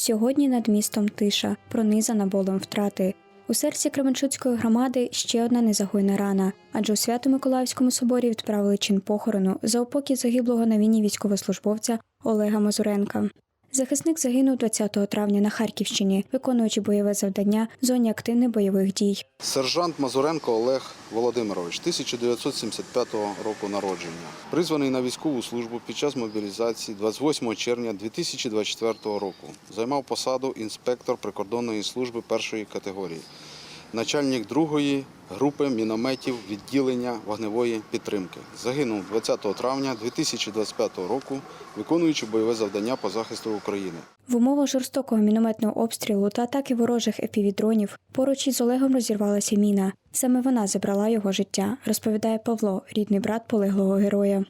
Сьогодні над містом тиша, пронизана болем втрати. У серці Кременчуцької громади ще одна незагойна рана, адже у Свято-Миколаївському соборі відправили чин похорону за упокій загиблого на війні військовослужбовця Олега Мазуренка. Захисник загинув 20 травня на Харківщині, виконуючи бойове завдання в зоні активних бойових дій. Сержант Мазуренко Олег Володимирович, 1975 року народження. Призваний на військову службу під час мобілізації 28 червня 2024 року. Займав посаду інспектор прикордонної служби першої категорії, начальник другої групи мінометів відділення вогневої підтримки. Загинув 20 травня 2025 року, виконуючи бойове завдання по захисту України. В умовах жорстокого мінометного обстрілу та атаки ворожих епівідронів поруч із Олегом розірвалася міна. Саме вона забрала його життя, розповідає Павло, рідний брат полеглого героя.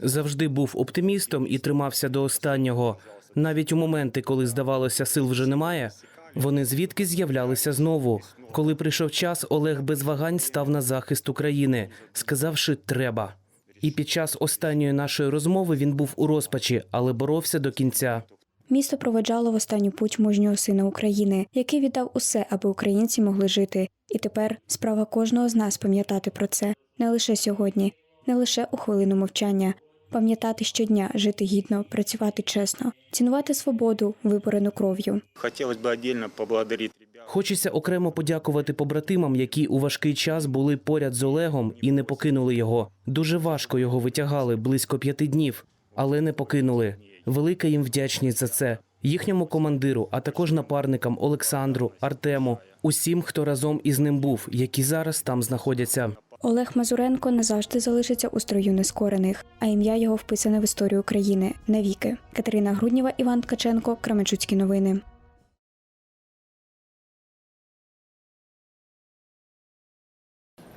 Завжди був оптимістом і тримався до останнього. Навіть у моменти, коли здавалося, сил вже немає, вони звідки з'являлися знову. Коли прийшов час, Олег без вагань став на захист України, сказавши треба. І під час останньої нашої розмови він був у розпачі, але боровся до кінця. Місто проведжало в останню путь мужнього сина України, який віддав усе, аби українці могли жити. І тепер справа кожного з нас пам'ятати про це не лише сьогодні, не лише у хвилину мовчання. Пам'ятати щодня, жити гідно, працювати чесно, цінувати свободу, виборену кров'ю. Хотелось бы отдельно поблагодарить ребят. Хочеться окремо подякувати побратимам, які у важкий час були поряд з Олегом і не покинули його. Дуже важко його витягали близько п'яти днів, але не покинули. Велика їм вдячність за це. Їхньому командиру, а також напарникам Олександру, Артему, усім, хто разом із ним був, які зараз там знаходяться. Олег Мазуренко назавжди залишиться у строю нескорених, а ім'я його вписане в історію України навіки. Катерина Грудніва, Іван Ткаченко, Кременчуцькі новини.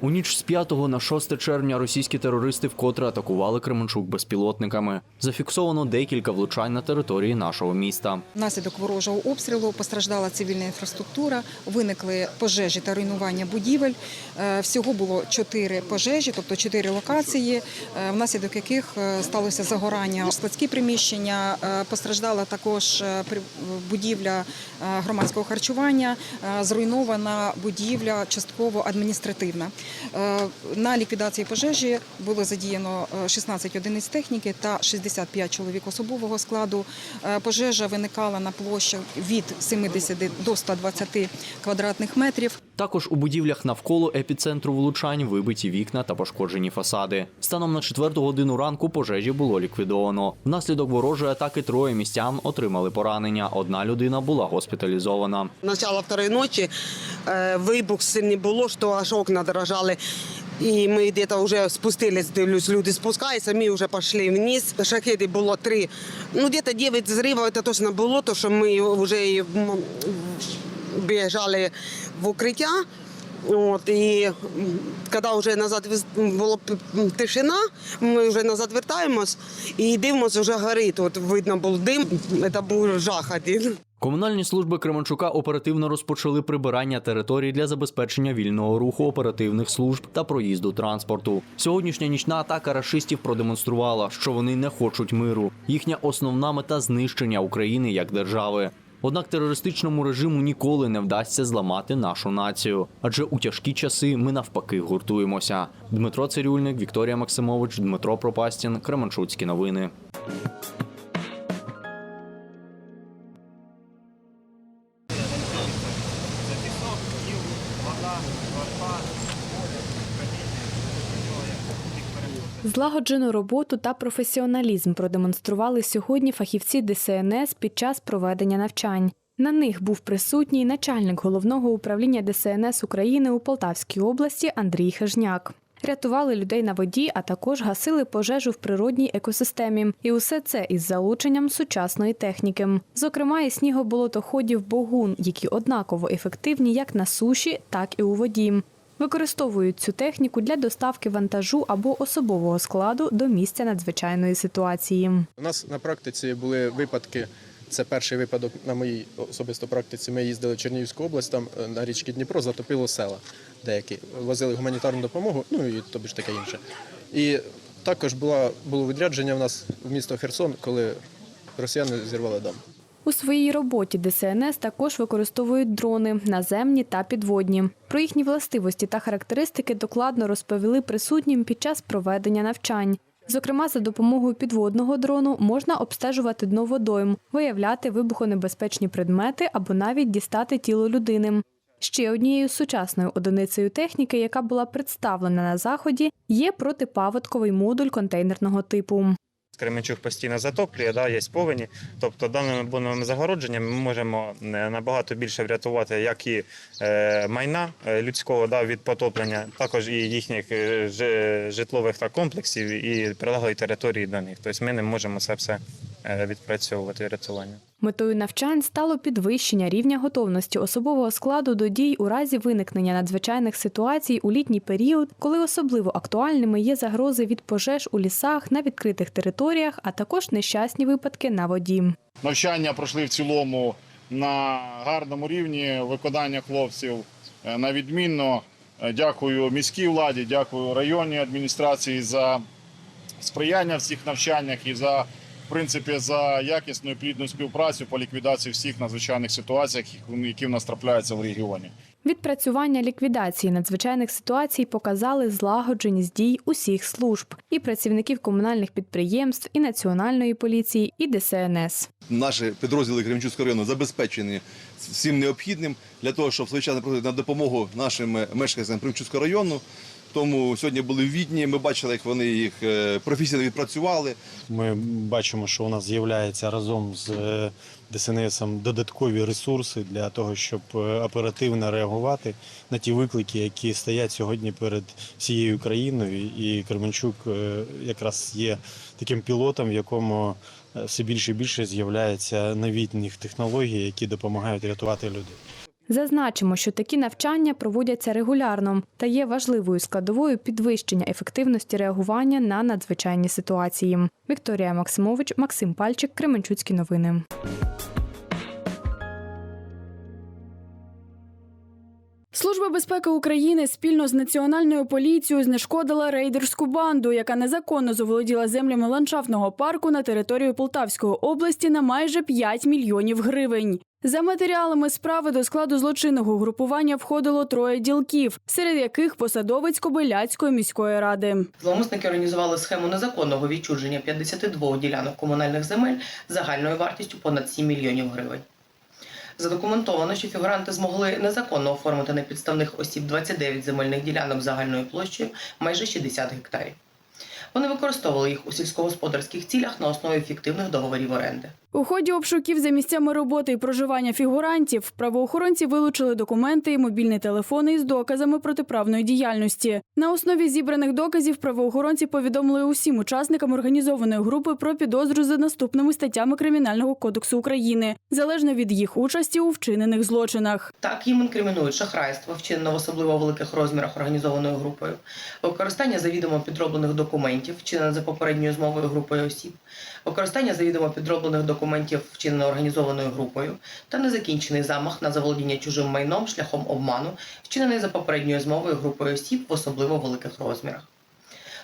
У ніч з 5 на 6 червня російські терористи вкотре атакували Кременчук безпілотниками. Зафіксовано декілька влучань на території нашого міста. Внаслідок ворожого обстрілу постраждала цивільна інфраструктура, виникли пожежі та руйнування будівель. Е, Всього було чотири пожежі, тобто чотири локації, е, внаслідок яких е, сталося загорання складські приміщення. Постраждала також будівля громадського харчування, зруйнована будівля частково адміністративна. Е, На ліквідації пожежі було задіяно е, 16 одиниць техніки та 65 чоловік особового складу. Е, Пожежа виникала на площах від 70 до 120 квадратних метрів. Також у будівлях навколо епіцентру влучань вибиті вікна та пошкоджені фасади. Станом на четверту годину ранку пожежі було ліквідовано. Внаслідок ворожої атаки троє містян отримали поранення. Одна людина була госпіталізована. Начало второй ночи э, выбух сильный було, что аж окна дрожали. И мы где-то уже спустились, дивлюсь, люди спускаются, мы уже пошли вниз. Шахеди було три, ну где-то 9 взрывов, это точно було, то що ми вже і, м, біжали в укриття. От, і коли вже назад була тишина, ми вже назад вертаємось і дивимося, вже горить. От видно був дим, це був жах один. Комунальні служби Кременчука оперативно розпочали прибирання територій для забезпечення вільного руху оперативних служб та проїзду транспорту. Сьогоднішня нічна атака рашистів продемонструвала, що вони не хочуть миру. Їхня основна мета знищення України як держави. Однак терористичному режиму ніколи не вдасться зламати нашу націю, адже у тяжкі часи ми навпаки гуртуємося. Дмитро Цирюльник, Вікторія Максимович, Дмитро Пропастін, Кременчуцькі новини. Злагоджену роботу та професіоналізм продемонстрували сьогодні фахівці ДСНС під час проведення навчань. На них був присутній начальник головного управління ДСНС України у Полтавській області Андрій Хижняк. Рятували людей на воді, а також гасили пожежу в природній екосистемі. І усе це із залученням сучасної техніки. Зокрема, і снігоболотоходів Богун, які однаково ефективні як на суші, так і у воді. Використовують цю техніку для доставки вантажу або особового складу до місця надзвичайної ситуації. У нас на практиці були випадки. Це перший випадок на моїй особисто практиці. Ми їздили в Чернігівську область, там е, на річці Дніпро затопило села деякі. Возили гуманітарну допомогу, ну і тобі ж таке інше. І також була, було відрядження в нас в місто Херсон, коли росіяни зірвали дам. У своїй роботі ДСНС також використовують дрони наземні та підводні. Про їхні властивості та характеристики докладно розповіли присутнім під час проведення навчань. Зокрема, за допомогою підводного дрону можна обстежувати дно водойм, виявляти вибухонебезпечні предмети або навіть дістати тіло людини. Ще однією сучасною одиницею техніки, яка була представлена на заході, є протипаводковий модуль контейнерного типу. Кременчук постійно затоплює, да, є повені. Тобто даними боновими загородженнями ми можемо е, набагато більше врятувати як і е, майна е, людського да, від потоплення, також і їхніх житлових та комплексів і прилеглої території до них. Тобто ми не можемо це все відпрацьовувати рятування. Метою навчань стало підвищення рівня готовності особового складу до дій у разі виникнення надзвичайних ситуацій у літній період, коли особливо актуальними є загрози від пожеж у лісах на відкритих територіях, а також нещасні випадки на воді. Навчання пройшли в цілому на гарному рівні виконання хлопців е, на відмінно. Е, Дякую міській владі, дякую районній адміністрації за сприяння в цих навчаннях і за в принципі за якісну і плідну співпрацю по ліквідації всіх надзвичайних ситуацій, які- в нас трапляються в регіоні. Відпрацювання ліквідації надзвичайних ситуацій показали злагодженість дій усіх служб і працівників комунальних підприємств, і національної поліції, і ДСНС. Наші підрозділи Кременчуцького району забезпечені всім необхідним для того, щоб своєчасно приходити на допомогу нашим мешканцям Кременчуцького району. Тому сьогодні були в Відні, ми бачили, як вони їх е, професійно відпрацювали. Ми бачимо, що у нас з'являється разом з е, ДСНСом додаткові ресурси для того, щоб е, оперативно реагувати на ті виклики, які стоять сьогодні перед всією країною. І Кременчук якраз є таким пілотом, в якому все більше і більше з'являється новітніх технологій, які допомагають рятувати людей. Зазначимо, що такі навчання проводяться регулярно та є важливою складовою підвищення ефективності реагування на надзвичайні ситуації. Вікторія Максимович, Максим Пальчик, Кременчуцькі новини. Служба безпеки України спільно з національною поліцією знешкодила рейдерську банду, яка незаконно заволоділа землями ландшафтного парку на території Полтавської області на майже 5 мільйонів гривень. За матеріалами справи до складу злочинного групування входило троє ділків, серед яких посадовець Кобиляцької міської ради. Зловмисники організували схему незаконного відчуження 52 ділянок комунальних земель загальною вартістю понад 7 мільйонів гривень. Задокументовано, що фігуранти змогли незаконно оформити на підставних осіб 29 земельних ділянок загальною площею майже 60 гектарів. Вони використовували їх у сільськогосподарських цілях на основі фіктивних договорів оренди. У ході обшуків за місцями роботи і проживання фігурантів правоохоронці вилучили документи і мобільні телефони із доказами протиправної діяльності. На основі зібраних доказів правоохоронці повідомили усім учасникам організованої групи про підозру за наступними статтями Кримінального кодексу України, залежно від їх участі у вчинених злочинах. Так їм інкримінують шахрайство, вчинене в особливо великих розмірах організованою групою, використання завідомо підроблених документів, вчинене за попередньою змовою групою осіб, використання завідомо підроблених документів, вчинене організованою групою, та незакінчений замах на заволодіння чужим майном шляхом обману, вчинений за попередньою змовою групою осіб в особливо великих розмірах.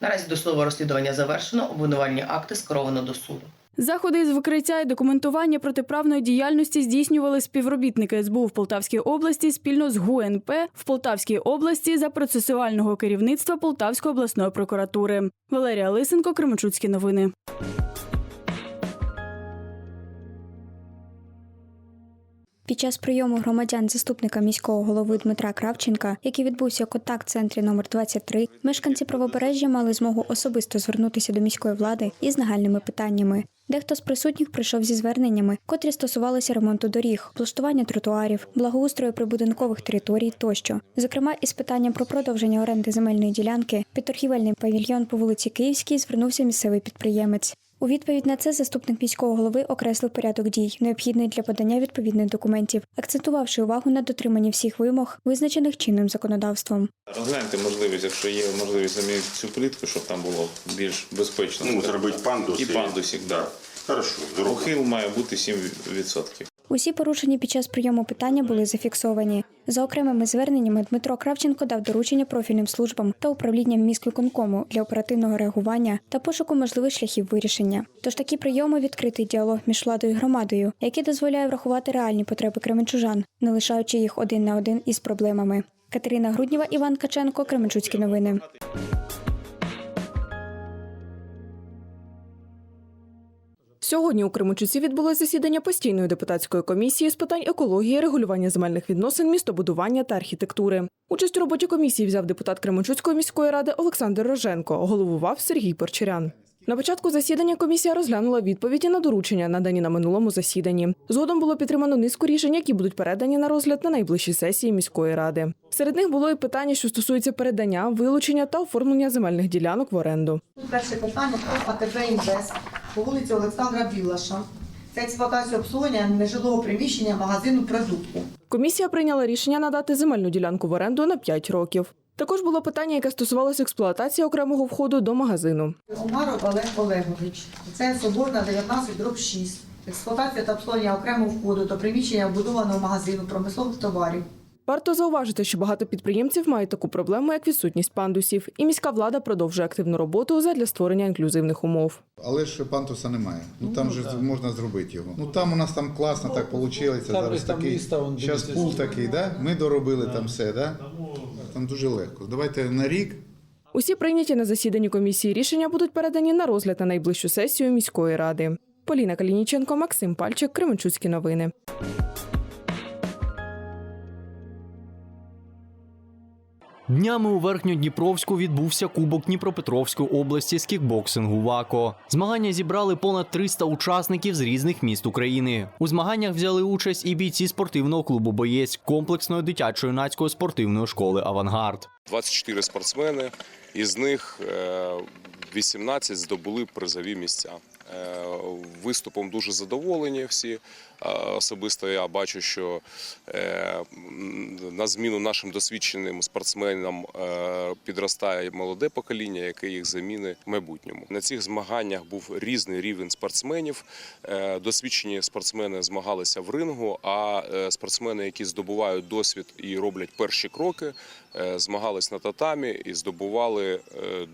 Наразі досудове розслідування завершено, обвинувальні акти скеровано до суду. Заходи з викриття і документування протиправної діяльності здійснювали співробітники СБУ в Полтавській області спільно з ГУНП в Полтавській області за процесуального керівництва Полтавської обласної прокуратури. Валерія Лисенко, Кременчуцькі новини. Під час прийому громадян заступника міського голови Дмитра Кравченка, який відбувся у контакт-центрі номер 23, мешканці правобережжя мали змогу особисто звернутися до міської влади із нагальними питаннями. Дехто з присутніх прийшов зі зверненнями, котрі стосувалися ремонту доріг, облаштування тротуарів, благоустрою прибудинкових територій тощо. Зокрема, із питанням про продовження оренди земельної ділянки під торгівельний павільйон по вулиці Київській звернувся місцевий підприємець. У відповідь на це заступник міського голови окреслив порядок дій, необхідний для подання відповідних документів, акцентувавши увагу на дотриманні всіх вимог, визначених чинним законодавством. Розгляньте можливість, якщо є можливість замінити цю плитку, щоб там було більш безпечно. Ну, зробити пандус. І пандусик, так. Хорошо, Ухил має бути 7%. Усі порушені під час прийому питання були зафіксовані. За окремими зверненнями Дмитро Кравченко дав доручення профільним службам та управлінням міськвиконкому для оперативного реагування та пошуку можливих шляхів вирішення. Тож такі прийоми відкритий діалог між владою і громадою, який дозволяє врахувати реальні потреби кременчужан, не лишаючи їх один на один із проблемами. Катерина Грудніва, Іван Каченко, Кременчуцькі новини. Сьогодні у Кримучуці відбулося засідання постійної депутатської комісії з питань екології, регулювання земельних відносин, містобудування та архітектури. Участь у роботі комісії взяв депутат Кременчуцької міської ради Олександр Роженко, головував Сергій Порчарян. На початку засідання комісія розглянула відповіді на доручення, надані на минулому засіданні. Згодом було підтримано низку рішень, які будуть передані на розгляд на найближчій сесії міської ради. Серед них було і питання, що стосується передання, вилучення та оформлення земельних ділянок в оренду. Перше питання про АТБ «Інвест» по вулиці Олександра Білаша. Це експлуатація обслуговування нежилого приміщення магазину продуктів. Комісія прийняла рішення надати земельну ділянку в оренду на 5 років. Також було питання, яке стосувалося експлуатації окремого входу до магазину. Умаров Олег Олегович. Це Соборна 19 дроб 6. Експлуатація та обслуговування окремого входу до приміщення вбудованого магазину промислових товарів. Варто зауважити, що багато підприємців мають таку проблему, як відсутність пандусів, і міська влада продовжує активну роботу задля створення інклюзивних умов. Але ж пантуса немає. Ну там же можна зробити його. Ну там у нас там класно так вийшло. Зараз такий зараз пул такий, да? Ми доробили там все, да? Там дуже легко. Давайте на рік. Усі прийняті на засіданні комісії рішення будуть передані на розгляд на найближчу сесію міської ради. Поліна Калініченко, Максим Пальчик, Кременчуцькі новини. Днями у Верхньодніпровську відбувся Кубок Дніпропетровської області з кікбоксингу ВАКО. Змагання зібрали понад 300 учасників з різних міст України. У змаганнях взяли участь і бійці спортивного клубу Боєць комплексної дитячо-юнацької спортивної школи Авангард. 24 спортсмени, із них е, 18 здобули призові місця. Е, Виступом дуже задоволені всі. Е, Особисто я бачу, що е, на зміну нашим досвідченим спортсменам підростає молоде покоління, яке їх заміни в майбутньому. На цих змаганнях був різний рівень спортсменів. Досвідчені спортсмени змагалися в рингу, а спортсмени, які здобувають досвід і роблять перші кроки, змагались на татамі і здобували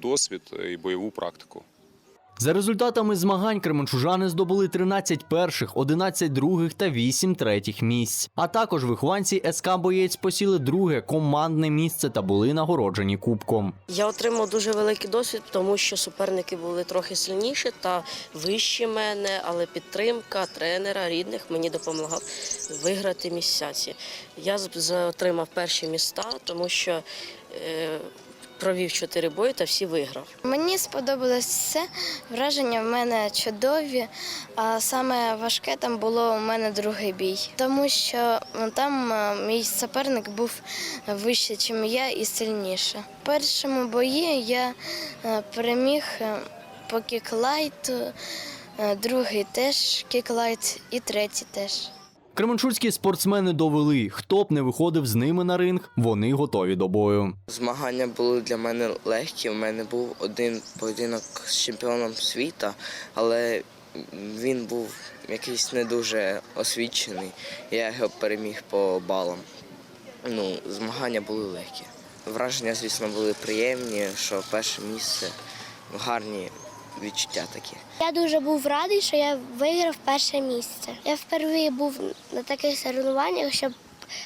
досвід і бойову практику. За результатами змагань кременчужани здобули 13 перших, 11 других та 8 третіх місць. А також вихованці СК Боєць посіли друге командне місце та були нагороджені кубком. Я отримав дуже великий досвід, тому що суперники були трохи сильніші та вищі мене, але підтримка тренера, рідних мені допомагав виграти місця. Я отримав перші міста, тому що е, провів чотири бої та всі виграв. Мені сподобалось все. Враження в мене чудові. А саме важке там було у мене другий бій, тому що ну, там е, мій суперник був вище, ніж я, і сильніше. В першому бої я е, переміг е, по кіклайту, другий теж кіклайт і третій теж. Кременчуцькі спортсмени довели, хто б не виходив з ними на ринг, вони готові до бою. Змагання були для мене легкі. У мене був один поєдинок з чемпіоном світу, але він був якийсь не дуже освічений. Я його переміг по балам. Ну, змагання були легкі. Враження, звісно, були приємні, що перше місце гарні відчуття такі. Я дуже був радий, що я виграв перше місце. Я вперше був на таких соревнованнях, щоб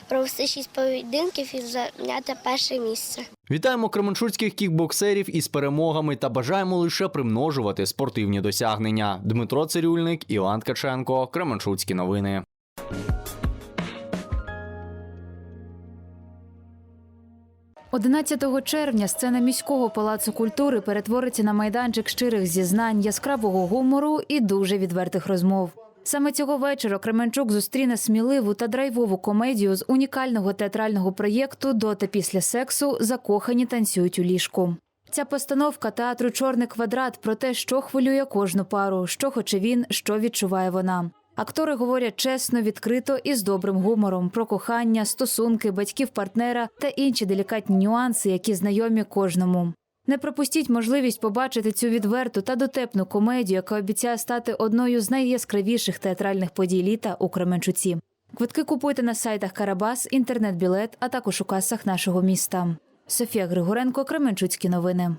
провести шість поєдинків і зайняти перше місце. Вітаємо кременчуцьких кікбоксерів із перемогами та бажаємо лише примножувати спортивні досягнення. Дмитро Цирюльник, Іван Ткаченко, Кременчуцькі новини. – 11 червня сцена міського палацу культури перетвориться на майданчик щирих зізнань, яскравого гумору і дуже відвертих розмов. Саме цього вечора Кременчук зустріне сміливу та драйвову комедію з унікального театрального проєкту До та після сексу закохані танцюють у ліжку. Ця постановка театру Чорний квадрат про те, що хвилює кожну пару, що хоче він, що відчуває вона. Актори говорять чесно, відкрито і з добрим гумором про кохання, стосунки, батьків партнера та інші делікатні нюанси, які знайомі кожному. Не пропустіть можливість побачити цю відверту та дотепну комедію, яка обіцяє стати одною з найяскравіших театральних подій літа у Кременчуці. Квитки купуйте на сайтах Карабас, інтернет-білет, а також у касах нашого міста. Софія Григоренко, Кременчуцькі новини.